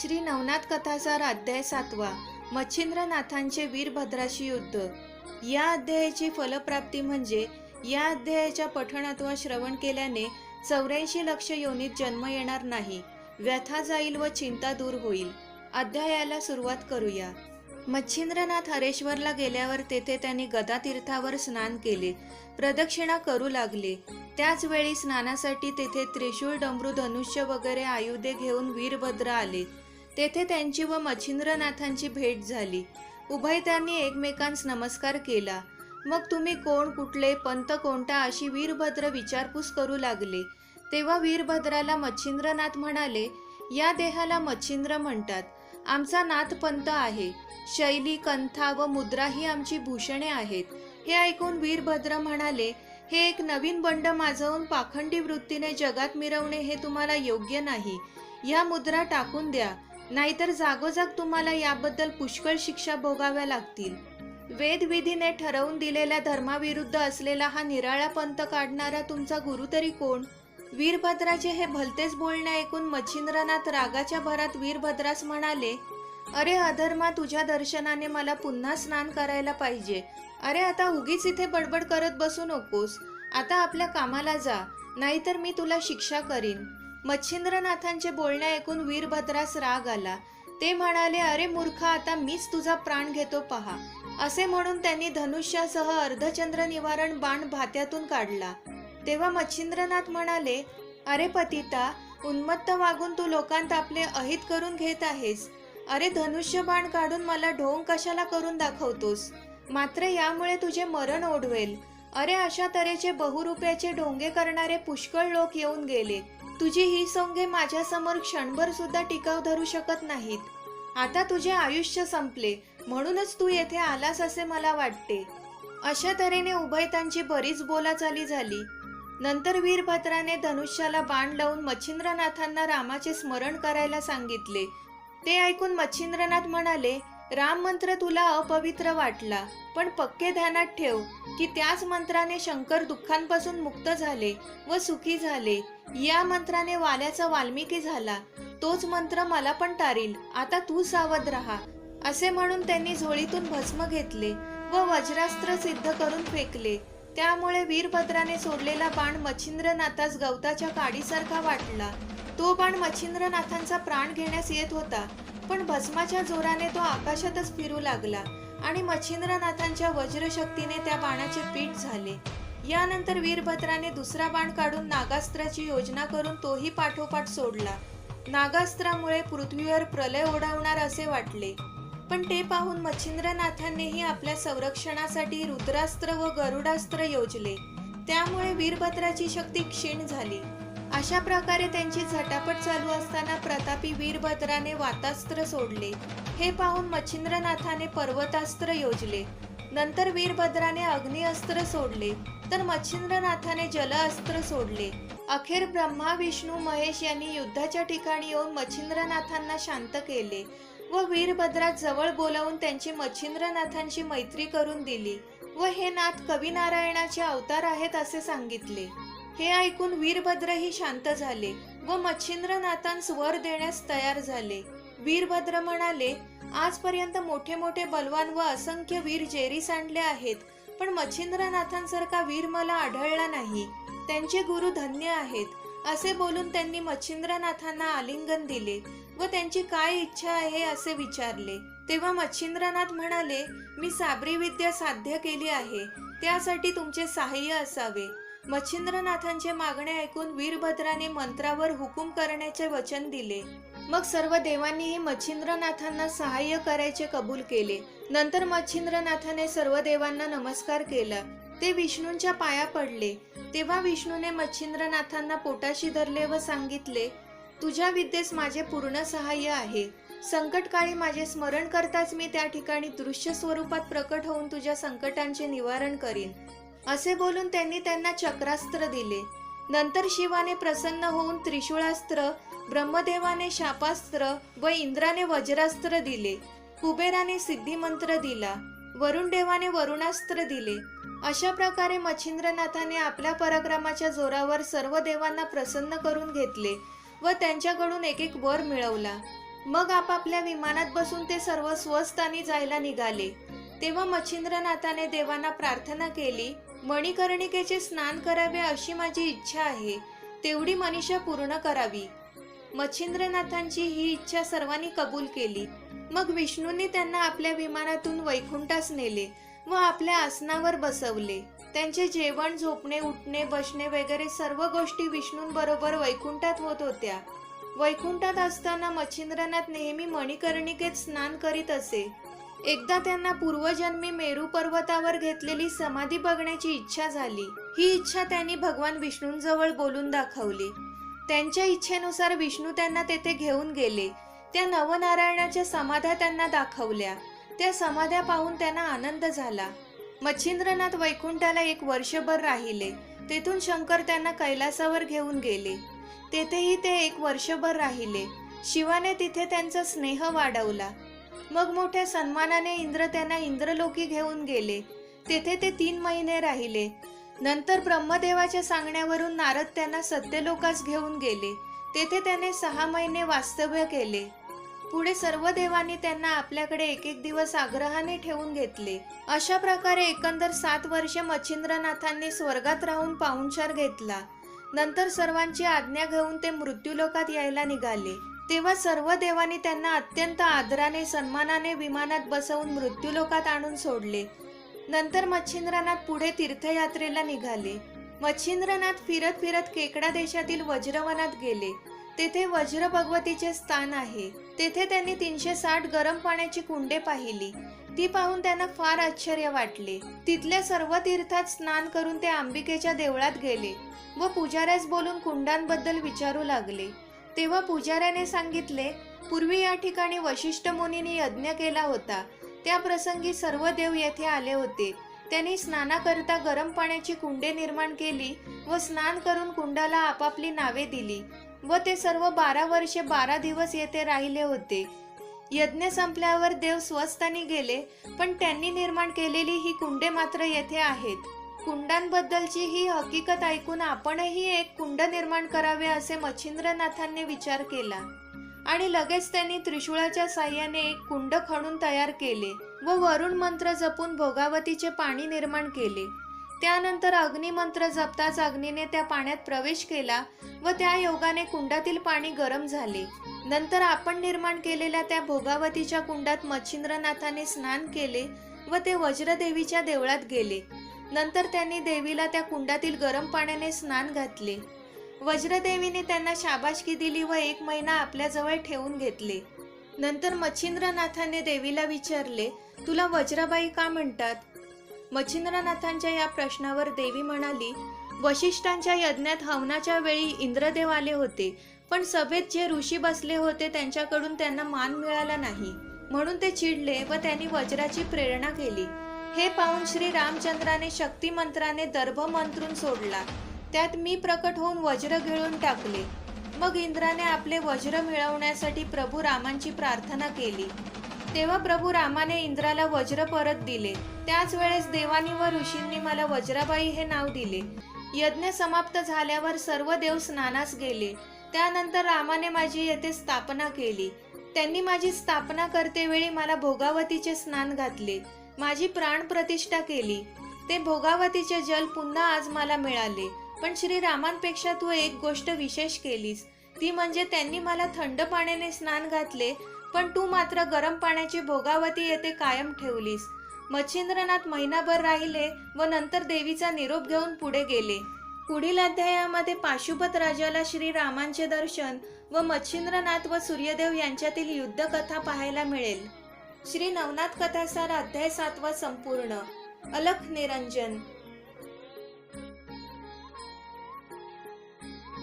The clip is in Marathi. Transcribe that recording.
श्री नवनाथ कथासार अध्याय सातवा मच्छिंद्रनाथांचे वीरभद्राशी युद्ध. या अध्यायाची फलप्राप्ती म्हणजे या अध्यायाच्या पठणात व श्रवण केल्याने चौऱ्याऐंशी लक्ष योनीत जन्म येणार नाही व्यथा जाईल व चिंता दूर होईल. अध्यायाला सुरुवात करूया. मच्छिंद्रनाथ हरेश्वरला गेल्यावर तेथे त्यांनी गदातीर्थावर स्नान केले प्रदक्षिणा करू लागले. त्याच वेळी स्नानासाठी तेथे त्रिशूळ डमरू धनुष्य वगैरे आयुधे घेऊन वीरभद्र आले. तेथे त्यांची व मच्छिंद्रनाथांची भेट झाली. उभय त्यांनी एकमेकांस नमस्कार केला. मग तुम्ही कोण कुठले पंत कोणता अशी वीरभद्र विचारपूस करू लागले. तेव्हा वीरभद्राला मच्छिंद्रनाथ म्हणाले या देहाला मच्छिंद्र म्हणतात. आमचा नाथपंथ आहे. शैली कंथा व मुद्रा ही आमची भूषणे आहेत. हे ऐकून वीरभद्र म्हणाले हे एक नवीन बंड माजवून पाखंडी वृत्तीने जगात मिरवणे हे तुम्हाला योग्य नाही. या मुद्रा टाकून द्या. नाहीतर जागोजाग तुम्हाला याबद्दल पुष्कळ शिक्षा भोगाव्या लागतील. वेदविधीने ठरवून दिलेल्या धर्माविरुद्ध असलेला हा निराळा पंथ काढणारा तुमचा गुरु तरी कोण? वीरभद्राचे हे भलतेच बोलणे ऐकून मच्छिंद्रनाथ रागाच्या भरात वीरभद्रास म्हणाले अरे अधर्मा तुझ्या दर्शनाने मला पुन्हा स्नान करायला पाहिजे. अरे आता उगीच इथे बडबड करत बसू नकोस. आता आपल्या कामाला जा नाहीतर मी तुला शिक्षा करीन. मच्छिंद्रनाथांचे बोलणे ऐकून वीरभद्रास राग आला. ते म्हणाले अरे मूर्खा आता मीच तुझा प्राण घेतो पहा. असे म्हणून त्यांनी धनुष्यासह अर्धचंद्र निवारण बाण भात्यातून काढला. तेव्हा मच्छिंद्रनाथ म्हणाले अरे पतिता उन्मत्त वागून तू लोकांत आपले अहित करून घेत आहेस. अरे धनुष्य बाण काढून मला ढोंग कशाला करून दाखवतोस? मात्र यामुळे तुझे मरण ओढवेल. अरे अशा तऱ्हेचे बहुरूप्याचे ढोंगे करणारे पुष्कळ लोक येऊन गेले. तुझी ही सोंगे माझ्यासमोर क्षणभर सुद्धा टिकाव धरू शकत नाहीत. आता तुझे आयुष्य संपले. म्हणूनच तू येथे आलास असे मला वाटते. अशा तऱ्हेने उभयतांची बरीच बोलाचाली झाली. नंतर वीरभद्राने धनुष्याला बाण लावून मच्छिंद्रनाथांना रामाचे स्मरण करायला सांगितले. ते ऐकून मच्छिंद्रनाथ म्हणाले राम मंत्र तुला अपवित्र वाटला पण पक्के ध्यानात ठेव की त्याच मंत्राने शंकर दुःखांपासून मुक्त झाले व सुखी झाले. या मंत्राने वाल्याचा वाल्मिकी झाला. तोच मंत्र मला पण तारील. आता तू सावध राहा. असे म्हणून त्यांनी झोळीतून भस्म घेतले व वज्रास्त्र सिद्ध करून फेकले. त्यामुळे वीरभद्राने सोडलेला बाण मच्छिंद्रनाथास गवताच्या काडीसारखा वाटला. तो बाण मच्छिंद्रनाथांचा प्राण घेण्यास येत होता पण भस्माच्या जोराने तो आकाशातच फिरू लागला आणि मच्छिंद्रनाथांच्या वज्रशक्तीने त्या बाणाचे पीठ झाले. यानंतर वीरभद्राने दुसरा बाण काढून नागास्त्राची योजना करून तोही पाठोपाठ सोडला. नागास्त्रामुळे पृथ्वीवर प्रलय ओढावणार असे वाटले. पण ते पाहून मच्छिंद्रनाथांनीही आपल्या संरक्षणासाठी रुद्रास्त्र व गरुडास्त्र योजले. त्यामुळे वीरभद्राची शक्ती क्षीण झाली. अशा प्रकारे त्यांची झटापट चालू असताना प्रतापी वीरभद्राने वातास्त्र सोडले. हे पाहून मच्छिंद्रनाथाने पर्वतास्त्र योजले. नंतर वीरभद्राने अग्निअस्त्र सोडले. तर मच्छिंद्रनाथाने जलअस्त्र सोडले. अखेर ब्रह्मा विष्णू महेश यांनी युद्धाच्या ठिकाणी येऊन मच्छिंद्रनाथांना शांत केले. व वीरभद्रा जवळ बोलावून त्यांची मच्छिंद्रनाथांची मैत्री करून दिली व हे नाथ कविनारायणाचे अवतार आहेत असे सांगितले. हे ऐकून वीरभद्रही शांत झाले व मच्छिंद्रनाथांस वर देण्यास तयार झाले. वीरभद्र म्हणाले आजपर्यंत मोठे मोठे बलवान व असंख्य वीर जेरी सांडले आहेत पण मच्छिंद्रनाथांसारखा वीर मला आढळला नाही. त्यांचे गुरु धन्य आहेत. असे बोलून त्यांनी मच्छिंद्रनाथांना आलिंगन दिले. व त्यांची काय इच्छा आहे असे विचारले. तेव्हा मच्छिंद्रनाथ म्हणाले मी साबरी विद्या साध्य केली आहे. त्यासाठी तुमचे सहाय्य असावे. मच्छिंद्रनाथांचे मागणे ऐकून वीरभद्राने मंत्रावर हुकूम करण्याचे वचन दिले. मग सर्व देवांनीही मच्छिंद्रनाथांना सहाय्य करायचे कबूल केले. नंतर मच्छिंद्रनाथाने सर्व देवांना नमस्कार केला. ते विष्णूंच्या पाया पडले. तेव्हा विष्णूने मच्छिंद्रनाथांना पोटाशी धरले व सांगितले तुझ्या विद्येस माझे पूर्ण सहाय्य आहे. संकटकाळी माझे स्मरण करताच मी त्या ठिकाणी दृश्य स्वरूपात प्रकट होऊन तुझ्या संकटांचे निवारण करीन. असे बोलून त्यांनी त्यांना चक्रास्त्र दिले. नंतर शिवाने प्रसन्न होऊन त्रिशूळास्त्र ब्रह्मदेवाने शापास्त्र व इंद्राने वज्रास्त्र दिले. कुबेराने सिद्धिमंत्र दिला. वरुण देवाने वरुणास्त्र दिले. अशा प्रकारे मच्छिंद्रनाथाने आपल्या पराक्रमाच्या जोरावर सर्व देवांना प्रसन्न करून घेतले. व त्यांच्याकडून एक एक वर मिळवला. मग आपापल्या विमानात बसून ते सर्व स्वस्थानी जायला निघाले. तेव्हा मच्छिंद्रनाथाने देवांना प्रार्थना केली मणिकर्णिकेचे स्नान करावे अशी माझी इच्छा आहे. तेवढी मनीषा पूर्ण करावी. मच्छिंद्रनाथांची ही इच्छा सर्वांनी कबूल केली. मग विष्णूंनी त्यांना आपल्या विमानातून वैकुंठास नेले व आपल्या आसनावर बसवले. त्यांचे जेवण झोपणे उठणे बसणे वगैरे सर्व गोष्टी विष्णूंबरोबर वैकुंठात होत होत्या. वैकुंठात असताना मच्छिंद्रनाथ नेहमी मणिकर्णिकेत स्नान करीत असे. एकदा त्यांना पूर्वजन्मी मेरू पर्वतावर घेतलेली समाधी बघण्याची इच्छा झाली. ही इच्छा त्यांनी भगवान विष्णूंजवळ बोलून दाखवली. त्यांच्या इच्छेनुसार विष्णू त्यांना तेथे घेऊन गेले. त्या नवनारायणाच्या समाध्या त्यांना दाखवल्या. त्या समाध्या पाहून त्यांना आनंद झाला. मच्छिंद्रनाथ वैकुंठाला एक वर्षभर राहिले. तेथून शंकर त्यांना कैलासावर घेऊन गेले. तेथेही ते एक वर्षभर राहिले. शिवाने तिथे त्यांचा स्नेह वाढवला. मग मोठ्या सन्मानाने इंद्र त्यांना इंद्रलोकी घेऊन गेले. तेथे ते तीन महिने राहिले. नंतर ब्रह्मदेवाच्या सांगण्यावरून नारद त्यांना सत्यलोकास घेऊन गेले. तेथे त्याने सहा महिने वास्तव्य केले. पुढे सर्व देवांनी त्यांना आपल्याकडे एक एक दिवस आग्रहाने ठेवून घेतले. अशा प्रकारे एकंदर सात वर्षे मच्छिंद्रनाथांनी स्वर्गात राहून पाहुणचार घेतला. नंतर सर्वांची आज्ञा घेऊन ते मृत्यूलोकात यायला निघाले. तेव्हा सर्व देवांनी त्यांना अत्यंत आदराने सन्मानाने विमानात बसवून मृत्यूलोकात आणून सोडले. नंतर मच्छिंद्रनाथ पुढे तीर्थयात्रेला निघाले. मच्छिंद्रनाथ फिरत फिरत केकडा देशातील वज्रवनात गेले. तेथे वज्र भगवतीचे स्थान आहे. तेथे त्यांनी तीनशे साठ गरम पाण्याची कुंडे पाहिली. ती पाहून त्यांना फार आश्चर्य वाटले. तिथल्या सर्व तीर्थात स्नान करून ते अंबिकेच्या देवळात गेले व पुजाऱ्यास बोलून कुंडांबद्दल विचारू लागले. तेव्हा पुजाऱ्याने सांगितले पूर्वी या ठिकाणी वशिष्ठ मुनीने यज्ञ केला होता. त्या प्रसंगी सर्व देव येथे आले होते. त्यांनी स्नानाकरता गरम पाण्याची कुंडे निर्माण केली व स्नान करून कुंडाला आपापली नावे दिली. व ते सर्व बारा वर्षे बारा दिवस येथे राहिले होते. यज्ञ संपल्यावर देव स्वस्तानी गेले पण त्यांनी निर्माण केलेली ही कुंडे मात्र येथे आहेत. कुंडांबद्दलची ही हकीकत ऐकून आपणही एक कुंड निर्माण करावे असे मच्छिंद्रनाथांनी विचार केला आणि लगेच त्यांनी त्रिशूळाच्या साह्याने एक कुंड खणून तयार केले व वरुण मंत्र जपून भोगावतीचे पाणी निर्माण केले. त्यानंतर अग्निमंत्र जपताच अग्नीने त्या पाण्यात प्रवेश केला व त्या योगाने कुंडातील पाणी गरम झाले. नंतर आपण निर्माण केलेल्या त्या भोगावतीच्या कुंडात मच्छिंद्रनाथाने स्नान केले व ते वज्रदेवीच्या देवळात गेले. नंतर त्यांनी देवीला त्या कुंडातील गरम पाण्याने स्नान घातले. वज्रदेवीने त्यांना शाबाशकी दिली व एक महिना आपल्याजवळ ठेवून घेतले. नंतर मच्छिंद्रनाथाने देवीला विचारले तुला वज्रबाई का म्हणतात? मच्छिंद्रनाथांच्या या प्रश्नावर देवी म्हणाली वशिष्ठांच्या यज्ञात हवनाच्या वेळी इंद्रदेव आले होते पण सभेत जे ऋषी बसले होते त्यांच्याकडून त्यांना मान मिळाला नाही. म्हणून ते चिडले व त्यांनी वज्राची प्रेरणा केली. हे पाहून श्री रामचंद्राने शक्ती मंत्राने दर्भ मंत्रून सोडला. त्यात मी प्रकट होऊन वज्र गिळून टाकले. मग इंद्राने आपले वज्र मिळवण्यासाठी प्रभू रामांची प्रार्थना केली. तेव्हा प्रभू रामाने इंद्राला वज्र परत दिले. त्याच वेळेस देवानी व ऋषींनी मला वज्राबाई हे नाव दिले. यज्ञ समाप्त झाल्यावर सर्व देव स्नानास गेले. त्यानंतर रामाने माझी येथे स्थापना केली. त्यांनी माझी स्थापना करतेवेळी मला भोगावतीचे स्नान घातले. माझी प्राण प्रतिष्ठा केली. ते भोगावतीचे जल पुन्हा आज मला मिळाले. पण श्री रामांपेक्षा तू एक गोष्ट विशेष केलीस. ती म्हणजे त्यांनी मला थंड पाण्याने स्नान घातले पण तू मात्र गरम पाण्याची भोगावती येथे कायम ठेवलीस. मच्छिंद्रनाथ महिनाभर राहिले व नंतर देवीचा निरोप घेऊन पुढे गेले. पुढील अध्यायामध्ये पाशुपत राजाला श्री रामांचे दर्शन व मच्छिंद्रनाथ व सूर्यदेव यांच्यातील युद्धकथा पाहायला मिळेल. श्री नवनाथ कथासार अध्याय सातवा संपूर्ण. अलख निरंजन.